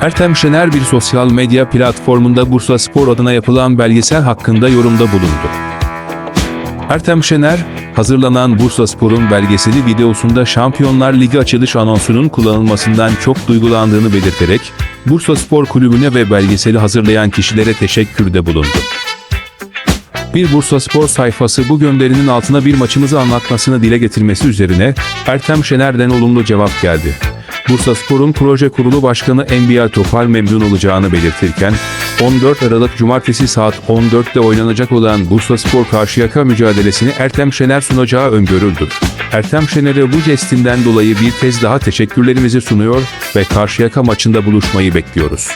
Ertem Şener bir sosyal medya platformunda Bursa Spor adına yapılan belgesel hakkında yorumda bulundu. Ertem Şener, hazırlanan Bursa Spor'un belgeseli videosunda Şampiyonlar Ligi açılış anonsunun kullanılmasından çok duygulandığını belirterek, Bursa Spor Kulübü'ne ve belgeseli hazırlayan kişilere teşekkürde bulundu. Bir Bursa Spor sayfası bu gönderinin altına bir maçımızı anlatmasını dile getirmesi üzerine Ertem Şener'den olumlu cevap geldi. Bursa Spor'un proje kurulu başkanı Enbiya Topal memnun olacağını belirtirken, 14 Aralık Cumartesi saat 14'te oynanacak olan Bursa Spor Karşıyaka mücadelesini Ertem Şener sunacağı öngörüldü. Ertem Şener'e bu jestinden dolayı bir kez daha teşekkürlerimizi sunuyor ve Karşıyaka maçında buluşmayı bekliyoruz.